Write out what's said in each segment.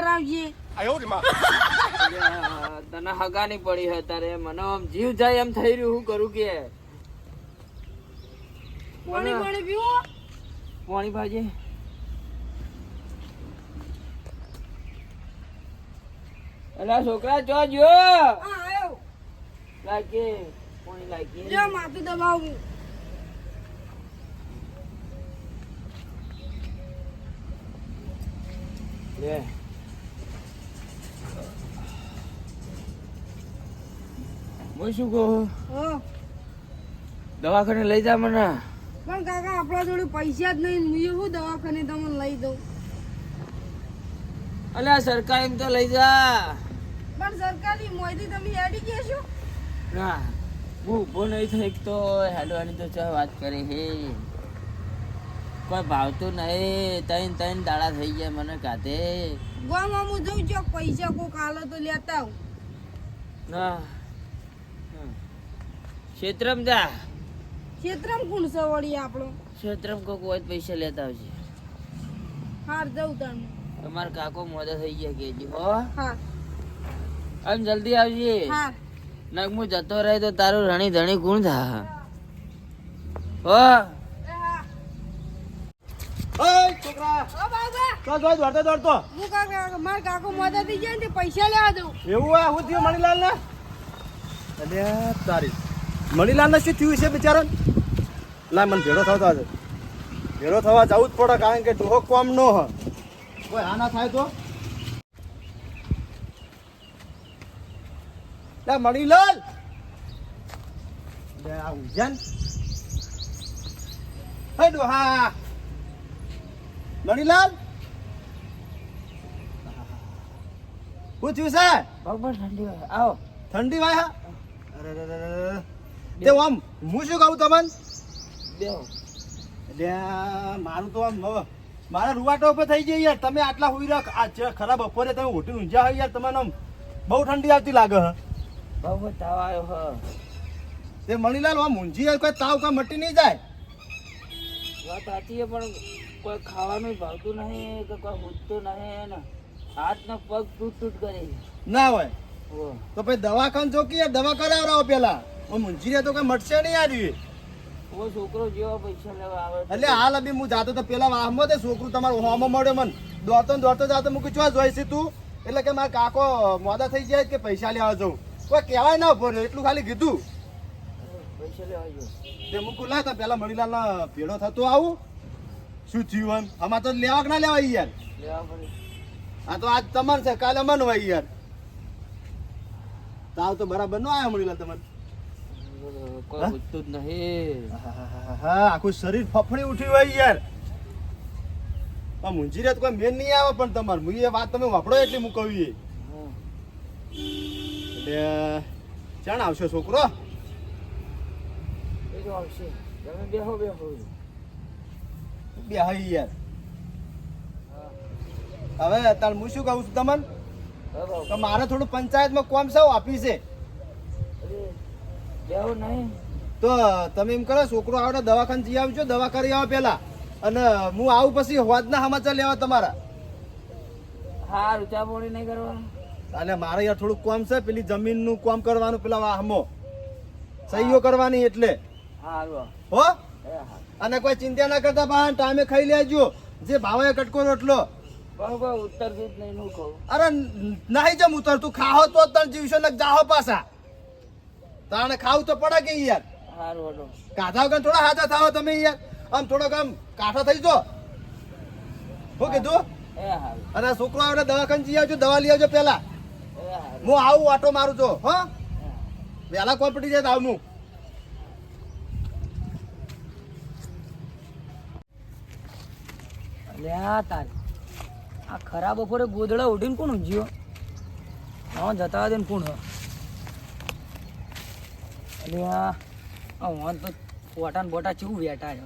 કરાવજે તને હગા હગાની પડી હે તારે. મને આમ જીવ જાય એમ થઈ રહ્યું. હું કરું કે? પાણી પાણી પીવો. પાણી ભાજી અલા છોકરા ચો જો લાગે પાણી લાગે લ્યો માથું દબાવું. લે. હું શું કહું હો દવાખાને લઈ જા મને. પણ કાકા આપણા જોડે પૈસા જ નહીં. હું શું દવાખાને તમને લઈ દઉં. અલ્યા સરકાર એમ તો લઈ જા. પણ સરકારની મોયથી તમે હેડી ગયા છો? ના હું ઊભો નહીં થઈ તો હેડવાની તો ચા વાત કરે હે. કોઈ ભાવતું નહીં. તૈન તૈન દાડા થઈ ગયા મને કાતે ગામમાં હું જોઉં છું પૈસા કોક કાલો તો લેતા આવું. ના ક્ષેત્રમ જા. ક્ષેત્રમ કોણ છે વળી આપણો? ક્ષેત્રમ કોક હોય પૈસા લેતા આવજે. હાર જઉં તમે તમાર કાકો મોદા થઈ ગયા કેજી હો? હા. આમ જલ્દી આવજે. હા. નગમું જતો રહે તો તારું રણી ધણી ગુણ થા? હો? ઓય છોકરા. ઓ બાબા. તો જો દોડતો દોડતો. હું કાકા મારા કાકો મોદા થઈ ગયા ને પૈસા લેવા દઉં. એવું હોય હું થયું મણીલાલ ને અલ્યા તારી. મણીલાલ ને શું થયું છે બિચારા લા મને ભેળો થતો આજે. ભેળો થવા જવું જ પડે કારણ કે ડોહો કોમ નો હ. કોઈ આ ના થાય તો? લા મણીલાલ! લે આ ઉજન. હે ડોહા! મણીલાલ! શું થયું છે? બરોબર ઠંડી વાય આવો. ઠંડી વાય હા? અરે રે રે રે રે. તે આમ હું શું કહું તમને? એટલે મારું તો આમ મારા રૂવાટો ઉપર થઈ જાય યાર તમે આટલા હોઈ રાખ આ ખરાબ બપોરે તમે ઉઠીને ઊંઝા હોય યાર તમને આમ બહુ ઠંડી આવતી લાગે હ. બહુ તાવ આવ્યો હ. તે મણીલાલ આમ ઊંઝી જાય કોઈ તાવ કા મટી નહીં જાય? વાત સાચી પણ કોઈ ખાવાનું ભાવતું નહીં કે કોઈ ઉઠતું નહીં ને હાથ ને પગ તૂટ તૂટ કરે. ના હોય. તો પછી દવાખાન ચોકી દવા કરાવરાવો પેલા. ઊંઝી તો કઈ મટશે નહીં યાર છોકરો જેવો પૈસા લેવા આવે એટલે હાલ અભી હું જાતો તો પેલા વાહમાં તે છોકરું તમારું હોમો મળ્યો મને. દોડતો ને દોડતો જાતો મૂકી ચો જોઈ છે તું? એટલે કે મારા કાકો મોદા થઈ જાય કે પૈસા લેવા જવું કોઈ કહેવાય ના ઉપર એટલું ખાલી કીધું. પૈસા લેવા જો તે મૂકું લા તો પેલા મણીલાલ ભેળો થતો આવું. શું જીવન આમાં તો લેવા કે ના લેવા યાર આ તો આજ તમારે છે કાલે મન હોય યાર. તાવ તો બરાબર ન આવ્યા મણીલાલ તમને કોઈ ઉઠતું જ નહીં. હા આખું શરીર ફફડી ઉઠ્યું હોય યાર. પણ મુંજી રે તો કોઈ મેન નહીં આવે પણ તમારે. હું એ વાત તમે વાપરો એટલી હા. એટલે ચાણ આવશે છોકરો. એ તો આવશે. તમે બેહો બેહો. બે હઈ યાર હવે તાર હું શું કહું છું તમને? મારે થોડું પંચાયતમાં કોમ સાવ આપી અરે, નહીં. તો તમે એમ કરો છોકરો આવડે દવાખાને જઈ આવજો દવા કરી આવો પેલા અને હું આવું પછી હોદના સમાચાર લેવા તમારા. હા રૂચા પોણી નહીં કરવા અને મારે યાર થોડુંક કોમ છે પેલી જમીનનું કોમ કરવાનું પેલા વાહમો સહીઓ કરવાની એટલે. હો. અને કોઈ ચિંતા ના કરતા બહાર ટાઈમે ખાઈ લેજો. જે ભાવે કટકો રોટલો. ઉત્તર નહીં અરે નહીં જમ ઉતર તું ખાહો તો તણ જીવશો ને જાહો પાછા. તાણે ખાવું તો પડે કે યાર? કાઢા વગર થોડા હાથા થાવ તમે યાર? આમ થોડોક આમ કાઠા થઈ જો શું કીધું? અને છોકરો આવે દવાખાને જઈ આવજો દવા લઈ આવજો પેલા હું આવું આટો મારું છો હો? વહેલા કોઈ પડી જાય આવનું. અલ્યા તારે. આ ખરાબ બપોરે ગોદડા ઉઠીને કોણ ઊંઘ્યો હા જતા દે કોણ અલ્યા તો પોટા ને બોટા ચેવું વેટા છે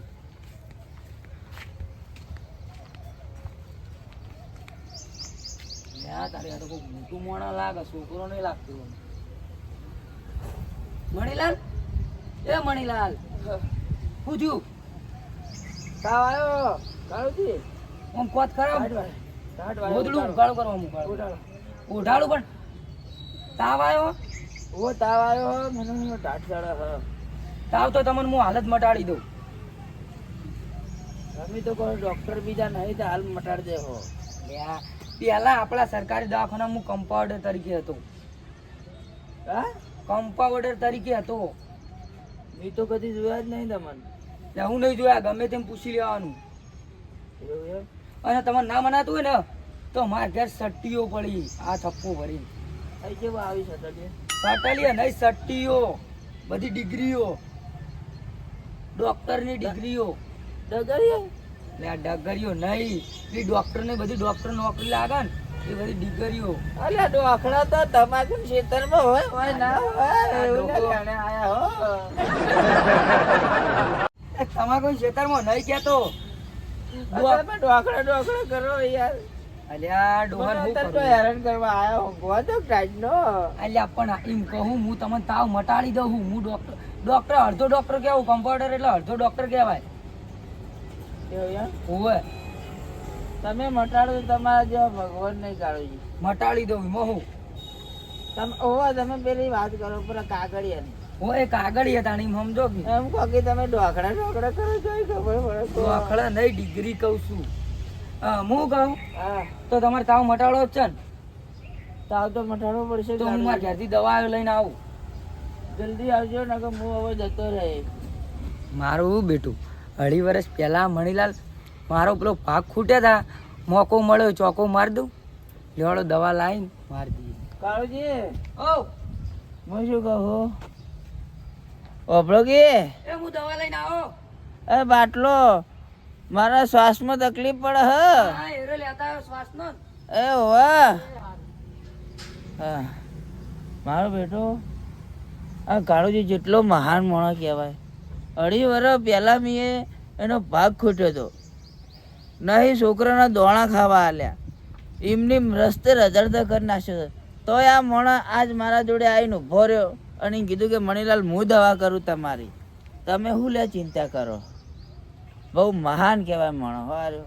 અલ્યા તારે આ તો કોઈ મોટું મોણા લાગે છોકરો નહીં લાગતું. મણીલાલ? એ મણીલાલ. થયું તાવ આવ્યો કાળુજી આમ કોત ખરાબ ગોદડું ઉઘાડું કરવા પણ તાવ આવ્યો ઓ તાવ આવ્યો મને ટાટ ચડે હે. તાવ તો તમને હું હાલત મટાડી દઉં. તમે તો કહો ડોક્ટર બીજા નહીં તો હાલ મટાડી દે હો પહેલા આપણા સરકારી દવાખાના હું કમ્પાઉન્ડર તરીકે હતો. હા? કમ્પાઉન્ડર તરીકે હતો. મેં તો કદી જોયા જ નહીં તમને. હું નહીં જોયા ગમે તેમ પૂછી લેવાનું. અને તમને ના મનાતું હોય ને તો મારા ઘેર સટ્ટીઓ પડી આ થપ્પો ભરી અહીં કેવું આવી છે? સટલીએ નહીં સટ્ટીઓ બધી ડિગ્રીઓ. ડોક્ટરની ડિગ્રીઓ. ડગરીઓ? એટલે આ ડગરીઓ નહીં. એ ડોક્ટરને બધી ડોક્ટર નોકરી લાગે ને એ બધી ડિગ્રીઓ. અલ્યા ડોખડા તો તમાકુ ખેતરમાં હોય હોય ના હોય તમાકુ ખેતરમાં નહીં કહેતો. ડોખડા ડોખડા કરો યાર. અલ્યા ડોહર હું કરું? હેરાન કરવા આયો ઊંઘવા તો અલ્યા પણ એમ કહું હું તમને તાવ મટાડી દઉં હું ડોક્ટર ડોક્ટર અડધો ડોક્ટર કહેવું કમ્પાઉન્ડર એટલે અડધો ડોક્ટર કહેવાય? હોવે. તમે મટાડો તમારા જેવા ભગવાન નહીં કાઢો મટાડી દઉં એમાં હું? તમે ઓવા તમે પેલી વાત કરો હું એક આગળ હતા એમ સમજો કે. એમ કહો કે તમે ડોકડા ડોકડા કરો છો ખબર પડે ડોકડા નહીં ડિગ્રી કહું છું. હા, હું કહું? તો તમારે તાવ મટાડો જ છે ને? તાવ તો મટાડવો પડશે તો હું મારા ઘેરથી દવા લઈને આવું. જલ્દી આવજો ને હું હવે જતો રહે. મારું બેટું અઢી વર્ષ પહેલાં મણીલાલ મારો પેલો ભાગ ખૂટ્યા હતા મોકો મળ્યો ચોકો મારી દઉં. લેવાડો દવા લાવીને મારી દઈએ. કાળુજી ઓ! હું શું કહું? ઓભળો કે? એ હું દવા લઈને આવો. એ બાટલો. મારા શ્વાસમાં તકલીફ પડે હ. હા એરો લેતા આવ્યો શ્વાસનો એ વાહ હા. મારો બેટો આ કાળુજી જેટલો મહાન માણસ કહેવાય. અઢી વર્ષ પહેલા મેં એનો ભાગ ખૂટ્યો હતો. નહીં છોકરાના દોણા ખાવા આલ્યા. એમની રસ્તે રઝળતા કરી નાખ્યો તો તોય આ મોણા આજ મારા જોડે આવીને ઊભો રહ્યો અને કીધું કે મણીલાલ હું દવા કરું તમારી. તમે શું લે ચિંતા કરો? બહુ મહાન કહેવાય માણો હારો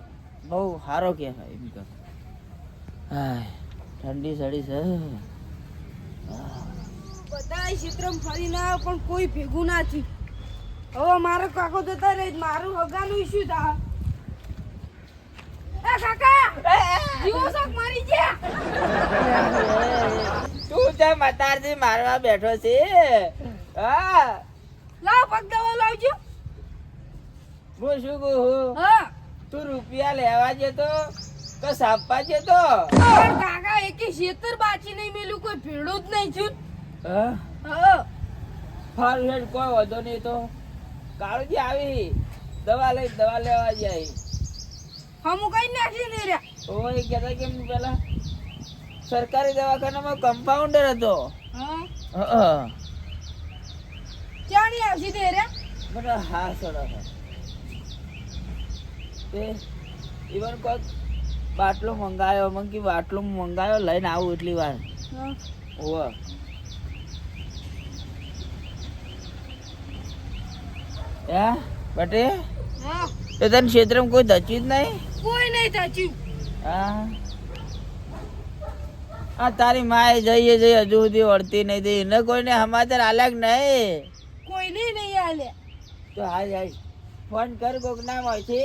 બહુ સારો કહેવાય એમ કહો. ઠંડી સડી છે. બધા ક્ષેત્રમાં ફરીને આવ્યો પણ કોઈ ભેગું નથી. હવે મારો કાકો જતા રહે મારું હગાનું શું થા. એ કાકા જીવો શાક મારી ગયા. તું તે મતારથી મારવા બેઠો છે. હા. લાવ પગ દવા લાવજો. હું શું કહું હા. તું રૂપિયા લેવા જતો તો સાપવા જતો? પણ કાકા એકે ક્ષેત્ર બાચી નહીં મેલું કોઈ ભેડું જ નહીં છું હા? હા. ફાર હેડ કોઈ વધો નહીં તો. કાળુજી આવી. દવા લઈ દવા લેવા જાય. હમું કઈ નાખી નહીં રહ્યા ઓ એ કહેતા કેમ પેલા? સરકારી દવાખાનામાં કમ્પાઉન્ડર હતો. હા. હા ચાણી આવશે દે રહ્યા મને હા છે તે ઇવન કોક બાટલો મંગાયો મને કે બાટલો મંગાયો લઈને આવું એટલી વાર. હા. ઓવ. હે બટે? તો તને ક્ષેત્રમાં કોઈ ધચ્યું જ નહીં? કોઈ નહીં થાચ્યું હા. આ તારી માએ જઈએ જઈએ હજુ સુધી વળતી નહીં થઈ એને કોઈને સમાચાર આલ્યા કે નહીં? કોઈને નહીં આલે તો હા જાય ફોન કર કોક નામ હોય છે.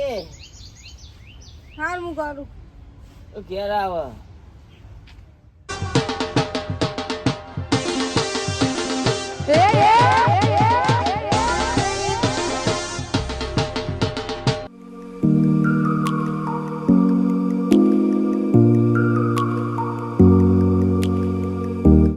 હાલ હું કરું. ઘેર આવ.